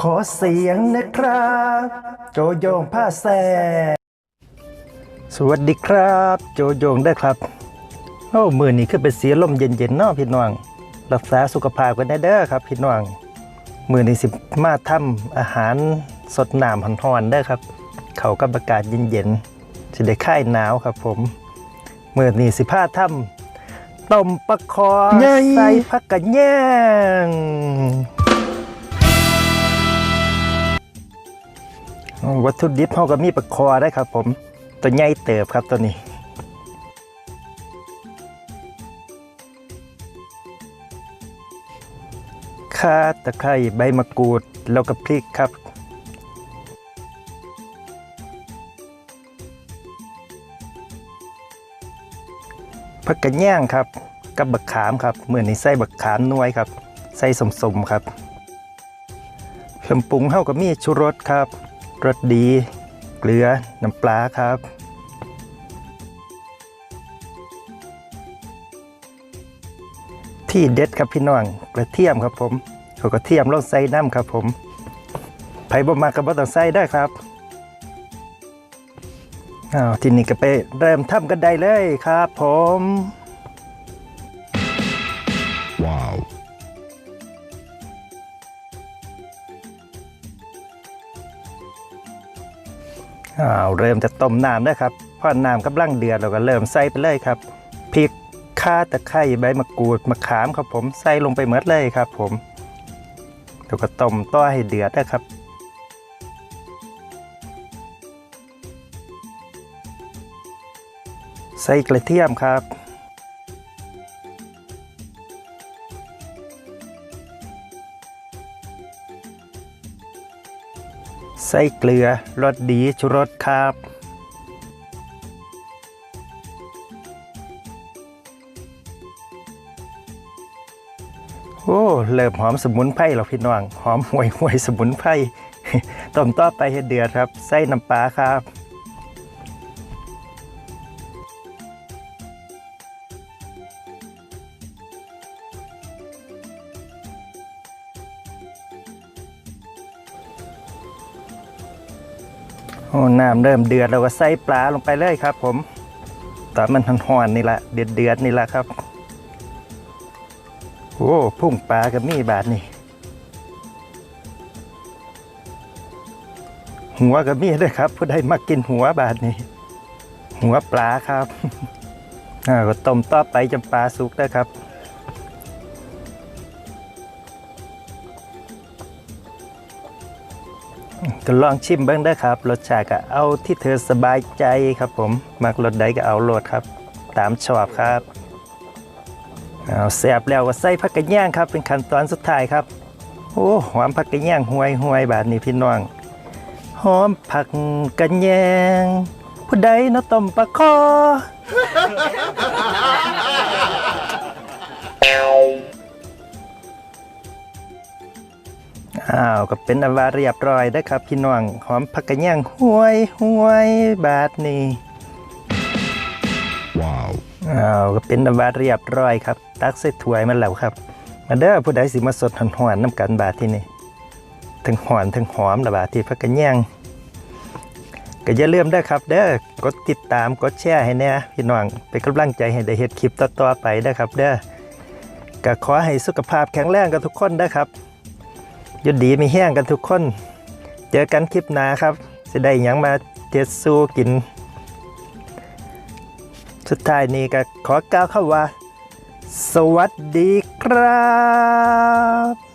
ขอเสียงนะครับ โจโยงผ้าแซสวัสดีครับ โจโยงได้ครับโอ้มือนี้คือเป็นเสียลมเย็นๆเนาะพี่น้อง รักษาสุขภาพกันได้เด้อครับพี่น้องมือนี้สิมาทำอาหารสดน้ำหอนๆได้อครับ เขากับอากาศเย็นๆสิได้คลายหนาวครับผมมือนี้สิพาทำต้มปลาคอใส่ผักกะแยง วัตถุดิบเขาก็มีปลาคอได้ครับ ผมตัวใหญ่เติบครับตัวนี้ข่าตะไคร้ใบมะกรูดแล้วก็พริกครับผักกระแย่งครับกับบักขามครับเหมือนี้ใส่บักขามน่วยครับใส่สมๆครับเครื่องปรุงเท่ากับมีชูรสครับ รสดี เกลือ น้ำปลาครับ ที่เด็ดครับพี่น้องกระเทียมครับผมเขากระเทียมลงใส่น้ำครับผมไผ่บ่มากกับบ่ต้องใส่ได้ครับอ้าวทีนี้ก็ไปเริ่มทำกันได้เลยครับผม เริ่มจะต้มน้ำแล้วครับพอน้ำกำลังเดือดเราก็เริ่มใส่ไปเลยครับพริกข่าตะไคร้ใบมะกรูดมะขามครับผมใส่ลงไปหมดเลยครับ ผมแล้วก็ต้มต่อให้เดือดนะครับใส่กระเทียมครับ ใส่เกลือรสดีชุรสครับ โอ้เริ่มหอมสมุนไพรแล้วพี่น้อง หอมห่วยห่วยสมุนไพรต้มต่อไปให้เดือดครับใส่น้ำปลาครับ โอ้น้ำเริ่มเดือดเราก็ใส่ปลาลงไปเลยครับ ผมตอนมันห่อนนี่แหละเดือดเดือดๆนี่แหละครับโอ้พุ่งปลากับมีบาทนี่หัวกับมีด้วยครับ ผู้ใดมากินหัวบาทนี่หัวปลาครับอ่าก็ต้มต่อไปจนปลาสุกนะครับ ก็ลองชิมเบ้างได้ครับรสชาติก็เอาที่เธอสบายใจครับผมมักรสใดก็เอารสครับ ตามชอบครับเอาแซ่บแล้วก็ใส่ผักกระแยงครับ เป็นขั้นตอนสุดท้ายครับโอ้หอมผักกระแยงห่วยห่วยบาดนี้พี่น้องหอมผักกระแยงผู้ใดเนาะต้มปลาคอ อ้าวก็เป็นอันว่าเรียบร้อยได้อครับ พี่น้องหอมผักกระแยงห่วยห่วยๆบาดนี้ Wow. อ้าวก็เป็นอันว่าเรียบร้อยครับ ตักใส่ถ้วยมาแล้วครับ มาเด้อผู้ใดสิมาสดหอนๆน้ำกันบาดที่นี่ถึงหอนถึงหอมละบาดที่ผักกระแยงก็อย่าลืมได้อครับ เด้อกดติดตามกดแชร์ให้แน่พี่น้องเป็นกำลังใจให้ได้เฮ็ดคลิปต่อๆไปเด้อครับ เด้อก็ขอให้สุขภาพแข็งแรงกันทุกคนเด้อครับอ ยุดดีมีแห้งกันทุกคน เจอกันคลิปหน้าครับจะได้ยังมาเจสสู้กิน สุดท้ายนี้ก็ขอกล่าวคำว่า สวัสดีครับ